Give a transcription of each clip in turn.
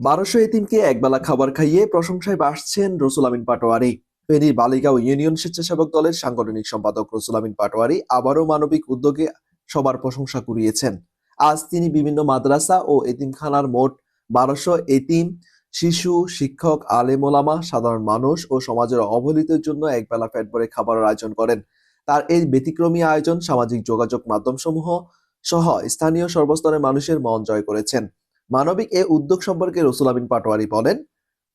বারোশো এতিমকে একবেলা খাবার খাইয়ে প্রশংসায় বাসছেন রসুল আমিন পাটোয়ারি। ফেনীর বালিগাঁও ইউনিয়ন স্বেচ্ছাসেবক দলের সাংগঠনিক সম্পাদক রসুল আমিন পাটোয়ারি আবারও মানবিক উদ্যোগে সবার প্রশংসা কুড়িয়েছেন। আজ তিনি বিভিন্ন মাদ্রাসা ও এতিমখানার মোট বারোশো এতিম শিশু, শিক্ষক আলেমোলামা সাধারণ মানুষ ও সমাজের অবহেলিতের জন্য একবেলা পেট ভরে খাবারের আয়োজন করেন। তার এই ব্যতিক্রমী আয়োজন সামাজিক যোগাযোগ মাধ্যমসমূহ সহ স্থানীয় সর্বস্তরের মানুষের মন জয় করেছেন। মানবিক এ উদ্যোগ সম্পর্কে রসুল আমিন পাটোয়ারি বলেন,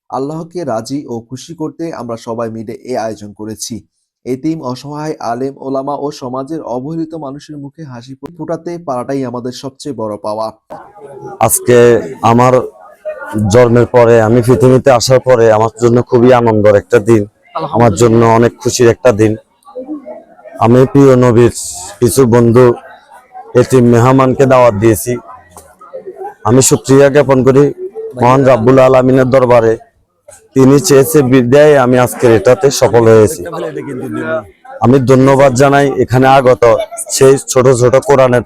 আল্লাহকে রাজি ও খুশি করতে আমরা সবাই মিলে এ আয়োজন করেছি। এতিম অসহায়, আলেম, ওলামা ও সমাজের অবহেলিত মানুষের মুখে হাসি ফোটাতে পারাটাই আমাদের সবচেয়ে বড় পাওয়া। আজকে আমার জন্মের পরে, আমি পৃথিবীতে আসার পরে আমার জন্য খুবই আনন্দের একটা দিন, আমার জন্য অনেক খুশির একটা দিন। আমি প্রিয় নবীর কিছু বন্ধু এটি মেহমানকে দাওয়াত দিয়েছি। আমি সুক্রিয়া জ্ঞাপন করি মহান রাব্বুল আলমিনের দরবারে। তিনি চেয়েছে বিদ্যায় আমি আজকের এটাতে সফল হয়েছি। আমি ধন্যবাদ জানাই এখানে আগত সেই ছোট ছোট কোরআনের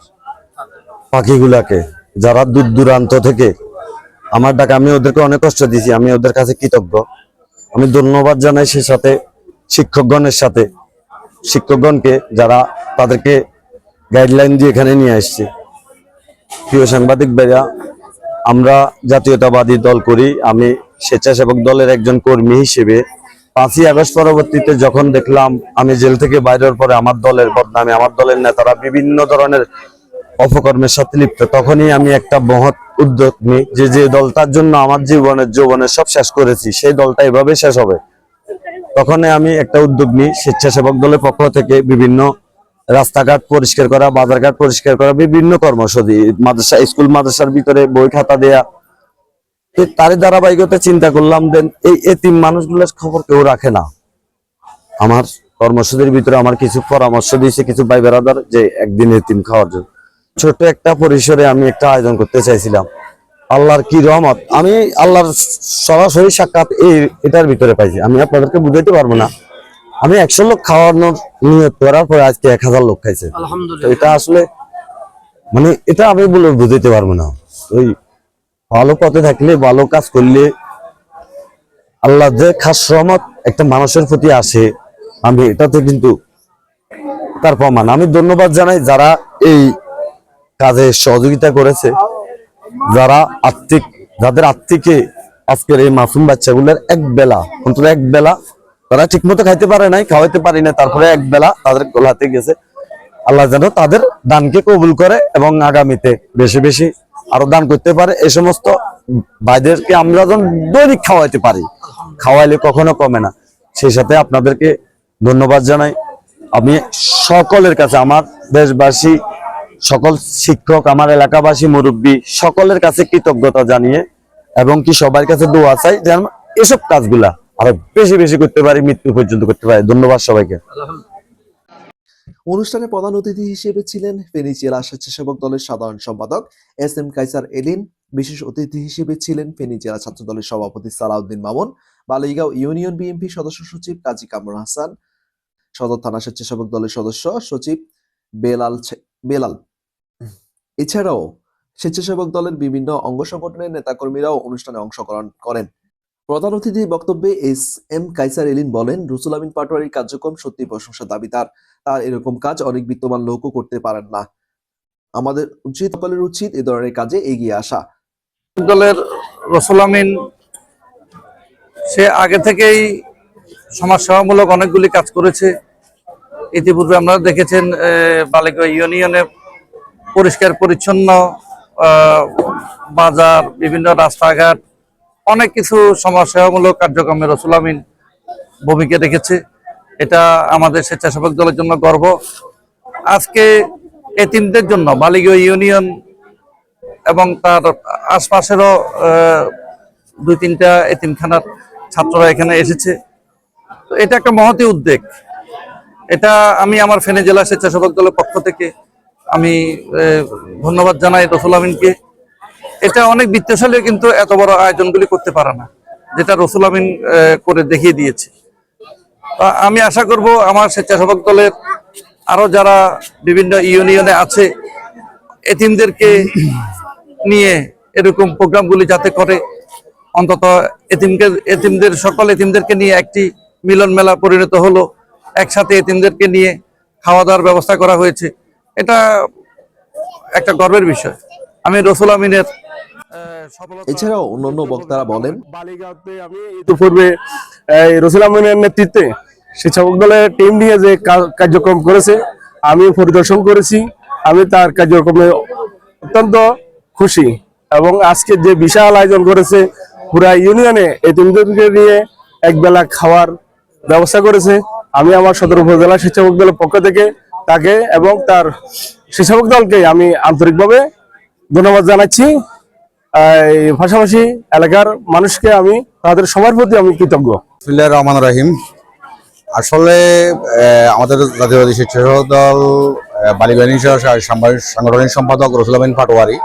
পাখিগুলাকে, যারা দূর দূরান্ত থেকে আমার ডাকে আমি ওদেরকে অনেক কষ্ট দিয়েছি, আমি ওদের কাছে কৃতজ্ঞ। আমি ধন্যবাদ জানাই সে সাথে শিক্ষকগণের সাথে। শিক্ষকগণকে যারা তাদেরকে গাইডলাইন দিয়ে এখানে নিয়ে আসছে। প্রিয় সাংবাদিক ভাইয়া আমরা জাতীয়তাবাদী দল করি, আমি স্বেচ্ছাসেবক দলের একজন কর্মী হিসেবে। পাঁচই আগস্ট পরবর্তীতে যখন দেখলাম আমি জেল থেকে বাইরের পরে আমার দলের বদনামে, আমার দলের নেতারা বিভিন্ন ধরনের অপকর্মের সাথে লিপ্ত, তখনই আমি একটা মহৎ উদ্যোগ নিই যে যে দলটার জন্য আমার জীবনের যৌবনের সব শেষ করেছি, সেই দলটা এভাবে শেষ হবে। তখনই আমি একটা উদ্যোগ নিই স্বেচ্ছাসেবক দলের পক্ষ থেকে বিভিন্ন রাস্তাঘাট পরিষ্কার করা, বাজারঘাট পরিষ্কার করা, বিভিন্ন কর্মসূচি, মাদ্রাসা, স্কুল, মাদ্রাসার ভিতরে বই খাতা দেয়া। তো তারই ধারাবাহিকতা চিন্তা করলাম, দেন এই এতিম মানুষগুলোর খবর কেউ রাখে না। আমার কর্মসূচির ভিতরে আমার কিছু পরামর্শ দিয়েছে, কিছু ভাই বেড়াদার যে একদিন এতিম খাওয়ার জন্য। ছোট একটা পরিসরে আমি একটা আয়োজন করতে চাইছিলাম। আল্লাহর কি রহমত? আমি আল্লাহর সরাসরি সাক্ষাৎ এই, এটার ভিতরে পাইছি। আমি আপনাদেরকে বুঝাইতে পারব না। আমি একশো লোক খাওয়ানোর নিয়ত করার পরে আজকে এক হাজার লোক খাইছে। তো এটা আসলে মানে এটা আমি বলে বুঝাইতে পারব না। ওই ভালো পথে থাকলে ভালো কাজ করলে আল্লাহ যে খাস রহমত একটা মানুষের প্রতি আসে আমি এটাতে কিন্তু তার প্রমাণ। আমি ধন্যবাদ জানাই যারা এই কাজে সহযোগিতা করেছে যারা আর্থিক যাদের আর্থিকে আজকের এই মাসুম বাচ্চাগুলোর এক বেলা অন্তত এক বেলা তারা ঠিক মতো খাইতে পারে নাই, খাওয়াইতে পারি না তারপরে এক বেলা তাদের গোলাতে গেছে। আল্লাহ যেন তাদের দানকে কবুল করে এবং আগামীতে বেশি বেশি আরও দান করতে পারে। এই সমস্ত ভাইদেরকে আমরা যেন দৈনিক খাওয়াইতে পারি। খাওয়াইলে কখনো কমে না। সেই সাথে আপনাদেরকে ধন্যবাদ জানাই। আমি সকলের কাছে, আমার দেশবাসী, সকল শিক্ষক, আমার এলাকাবাসী, মুরব্বী, সকলের কাছে কৃতজ্ঞতা জানিয়ে এবং কি সবার কাছে দোয়া চাই যেন এসব কাজগুলা আরও বেশি বেশি করতে পারি, মৃত্যু পর্যন্ত করতে পারি। ধন্যবাদ সবাইকে। অনুষ্ঠানে প্রধান অতিথি হিসেবে ছিলেন ফেনী জেলা স্বেচ্ছাসেবক দলের সাধারণ সম্পাদক এস এম কাইসার এলিন, বিশেষ অতিথি হিসেবে ছিলেন ফেনী জেলা ছাত্র দলের সভাপতি সালাউদ্দিন মামুন, বালিগাঁও ইউনিয়ন বিএনপি সদস্য সচিব কাজী কামরুল হাসান, সদর থানা স্বেচ্ছাসেবক দলের সদস্য সচিব বেলাল বেলাল। এছাড়াও স্বেচ্ছাসেবক দলের বিভিন্ন অঙ্গ সংগঠনের নেতাকর্মীরাও অনুষ্ঠানে অংশগ্রহণ করেন। প্রধান অতিথির বক্তব্যে এস এম কাইসার এলিন বলেন, রুসুল আমিন পাটোয়ারির কার্যক্রম সত্যি প্রশংসা দাবিদার। তার এরকম কাজ অনেক বিত্তমান লোকও করতে পারেন না। আমাদের উচিত সকলের উচিত এ ধরনের কাজে এগিয়ে আসা। দলের রসুল আমিন, সে আগে থেকেই সমাজসেবামূলক অনেকগুলি কাজ করেছে। ইতিপূর্বে আপনারা দেখেছেন বালিকা ইউনিয়নে পরিষ্কার পরিচ্ছন্ন বাজার, বিভিন্ন রাস্তাঘাট অনেক কিছু সমাজসেবামূলক কার্যক্রমে রসুল আমিন ভূমিকা রেখেছে। এটা আমাদের স্বেচ্ছাসেবক দলের জন্য গর্ব। আজকে এতিমদের জন্য বালিগা ইউনিয়ন এবং তার আশপাশেরও দুই তিনটা এতিমখানার ছাত্ররা এখানে এসেছে। তো এটা একটা মহতি উদ্যোগ। এটা আমি আমার ফেনে জেলা স্বেচ্ছাসেবক দলের পক্ষ থেকে আমি ধন্যবাদ জানাই রসুল আমিনকে। এটা অনেক বিত্তশালী, কিন্তু এত বড় আয়োজনগুলি করতে পারে না, যেটা রসুল আমিন করে দেখিয়ে দিয়েছে। আমি আশা করব আমার স্বেচ্ছাসেবক দলের আরও যারা বিভিন্ন ইউনিয়নে আছে, এতিমদেরকে নিয়ে এরকম প্রোগ্রামগুলি যাতে করে, অন্তত এতিমকে, এতিমদের, সকল এতিমদেরকে নিয়ে একটি মিলন মেলা পরিণত হলো, একসাথে এতিমদেরকে নিয়ে খাওয়া দাওয়ার ব্যবস্থা করা হয়েছে। এটা একটা গর্বের বিষয়। আমি রসুল আমিনের এছাড়াও অন্যান্য বক্তারা বলেন আমি ইতিপূর্বে রসুল আমিনের নেতৃত্বে স্বেচ্ছাসেবক দলের টিম নিয়ে যে কার্যক্রম করেছে আমি পরিদর্শন করেছি আমি তার কার্যক্রমে অত্যন্ত খুশি এবং আজকে যে বিশাল আয়োজন করেছে পুরা ইউনিয়নে এতিমদেরকে নিয়ে একবেলা খাওয়ার ব্যবস্থা করেছে। আমি আমার সদর উপজেলা স্বেচ্ছাসেবক দলের পক্ষ থেকে তাকে এবং তার স্বেচ্ছাসেবক দলকে আমি আন্তরিকভাবে ধন্যবাদ জানাচ্ছি। পাশাপাশি এলাকার মানুষকে আমি, তাদের সবার প্রতি আমি কৃতজ্ঞ। রহমান রহিম। আসলে আমাদের জাতীয়বাদী স্বেচ্ছাসেবক দল বালিবাহিনী সাংগঠনিক সম্পাদক রসুল পাটোয়ারি।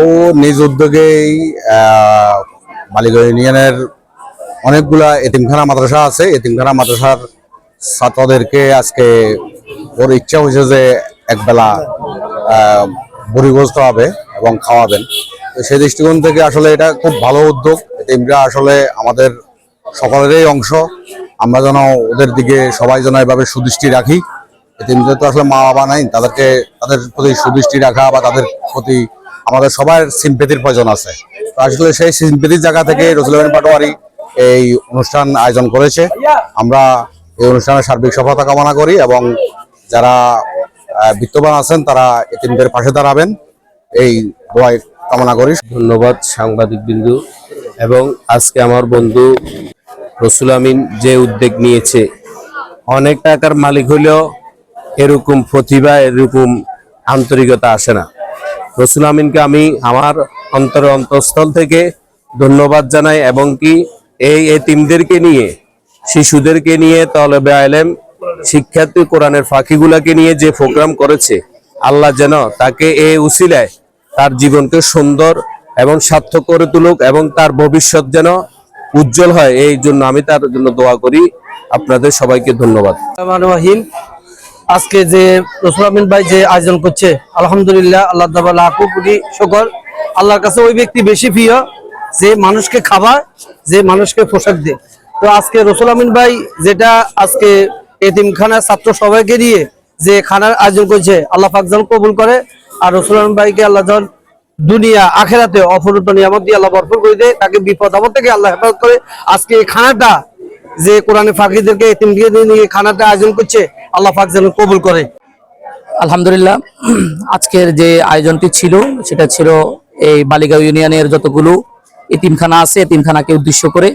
ও নিজ উদ্যোগেই বালিগঞ্জ ইউনিয়নের অনেকগুলা এতিমখানা মাদ্রাসা আছে। এতিমখানা মাদ্রাসার ছাত্রদেরকে আজকে ওর ইচ্ছা হয়েছে যে একবেলা বড়িগোজ খাওয়াবে এবং খাওয়াবেন। তো সেই দৃষ্টিকোণ থেকে আসলে এটা খুব ভালো উদ্যোগ। এতিমরা আসলে আমাদের সকলেরই অংশ। আমরা যেন ওদের দিকে সবাই যেন এভাবে সুদৃষ্টি রাখি। এতিমদের তো আসলে মা বাবা নাই, তাদেরকে, তাদের প্রতি সুদৃষ্টি রাখা বা তাদের প্রতি আমাদের সবার সিম্পেতির প্রয়োজন আছে। আসলে সেই সিম্পেতির জায়গা থেকে রসুলেন পাটোয়ারি এই অনুষ্ঠান আয়োজন করেছে। আমরা এই অনুষ্ঠানের সার্বিক সফলতা কামনা করি এবং যারা বিত্তবান আছেন তারা এতিমদের পাশে দাঁড়াবেন। এই দোয়াই কামনা করি। ধন্যবাদ সাংবাদিক বিন্দু এবং আজকে আমার বন্ধু রসুল আমিন যে উদ্যোগ নিয়েছে, অনেক টাকার মালিক হলেও এরকম প্রতিভা, এরকম আন্তরিকতা আসে না। রসুল আমিনকে আমি আমার অন্তর অন্তঃস্থল থেকে ধন্যবাদ জানাই এবং কি এই এতিমদেরকে নিয়ে, শিশুদেরকে নিয়ে তলবে আলেম, শিক্ষার্থী কোরআনের ফাঁকিগুলাকে নিয়ে যে প্রোগ্রাম করেছে আল্লাহ যেন তাকে এই উসিলায় তার জীবনকে সুন্দর এবং সার্থক করে তুলুক এবং তার ভবিষ্যৎ যেন উজ্জ্বল হয়, এই জন্য আমি তার জন্য দোয়া করি। আপনাদের সবাইকে ধন্যবাদ। আজকে যে রসুল আমিন ভাই যে আয়োজন করছে, আলহামদুলিল্লাহ, আল্লাহ লাখো কোটি আল্লাহর কাছে ওই ব্যক্তি বেশি প্রিয়, যে মানুষকে খাবার, যে মানুষকে পোশাক দেয়। তো আজকে রসুল আমিন ভাই যেটা আজকে এতিমখানা ছাত্র সবাইকে নিয়ে যে খানার আয়োজন করছে, আল্লাহ পাক যেন কবুল করে। আর রসুল ভাইকে আল্লাহ যেন দুনিয়া, আখেরাতে অপরুত নিয়ামত দিয়ে আল্লাহ ভরপুর করে দেয়, তাকে বিপদ আপদ থেকে আল্লাহ হেফাজত করে। আজকে এই খানাটা যে কোরআনে ফাঁকিদেরকে এতিমকে নিয়ে খানাটা আয়োজন করছে, আল্লাহ পাক যেন কবুল করে। আলহামদুলিল্লাহ, আজকের যে আয়োজনটি ছিল, সেটা ছিল এই বালিগাঁও ইউনিয়নের যতগুলো এতিমখানা আছে, এতিমখানাকে উদ্দেশ্য করে।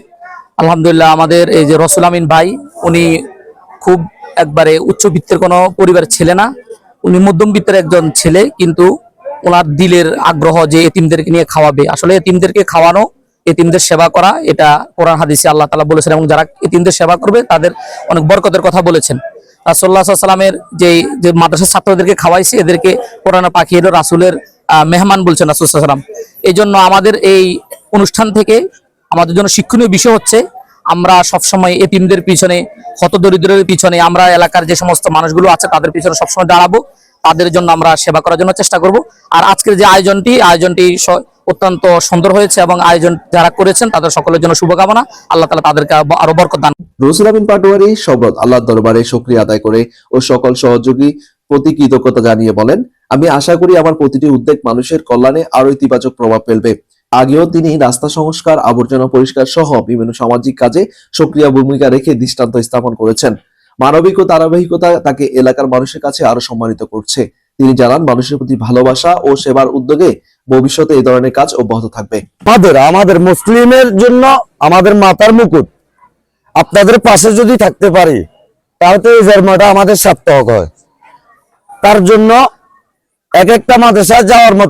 আলহামদুলিল্লাহ, আমাদের এই যে রসুল আমিন ভাই, উনি খুব একবারে উচ্চবিত্তের কোনো পরিবার ছেলে না। উনি মধ্যমবিত্তের একজন ছেলে, কিন্তু ওনার দিলের আগ্রহ যে এতিমদেরকে নিয়ে খাওয়াবে। আসলে এতিমদেরকে খাওয়ানো, এতিমদের সেবা করা, এটা কোরআন হাদিসে আল্লাহ তালা বলেছেন, এবং যারা এতিমদের সেবা করবে, তাদের অনেক বরকতের কথা বলেছেন। রাসুল্লাহ সাল্লামের যে যে মাদ্রাসার ছাত্রদেরকে খাওয়াইছে, এদেরকে কোরআন পাখি এলো রাসুলের মেহমান বলছেন রাসুল সাল্লাম এই জন্য আমাদের এই অনুষ্ঠান থেকে আমাদের জন্য শিক্ষণীয় বিষয় হচ্ছে আমরা সবসময় এতিমদের পিছনে, হতদরিদ্রের পিছনে আমরা এলাকার যে সমস্ত মানুষগুলো আছে, তাদের পিছনে সবসময় দাঁড়াবো। তাদের জন্য আমরা সেবা করার জন্য চেষ্টা করব। আর আজকের যে আয়োজনটি আয়োজনটি অত্যন্ত সুন্দর হয়েছে এবং আয়োজন যারা করেছেন, তাদের সকলের জন্য শুভকামনা। আল্লাহ তালা তাদেরকে আরো- বরকত দান রসুল পাটোয়ারি শব্দ আল্লাহর দরবারে শুকরিয়া আদায় করে ও সকল সহযোগী প্রতি কৃতজ্ঞতা জানিয়ে বলেন, আমি আশা করি আমার প্রতিটি উদ্যোগ মানুষের কল্যাণে আরও ইতিবাচক প্রভাব ফেলবে। আগেও তিনি রাস্তা সংস্কার, আবর্জনা পরিষ্কার সহ বিভিন্ন সামাজিক কাজে সক্রিয় ভূমিকা রেখে দৃষ্টান্ত স্থাপন করেছেন। মানবিক ও ধারাবাহিকতা তাকে এলাকার মানুষের কাছে আরও সম্মানিত করছে। তিনি জানান, মানুষের প্রতি ভালোবাসা ও সেবার উদ্যোগে ভবিষ্যতে এই ধরনের কাজ অব্যাহত থাকবে। আমাদের আমাদের মুসলিমের জন্য আমাদের মাতার মুকুট। আপনাদের পাশে যদি থাকতে পারি, তাহলে এই জন্মটা আমাদের সার্থক হয়। তার জন্য এক একটা মাদ্রাসা যাওয়ার মতো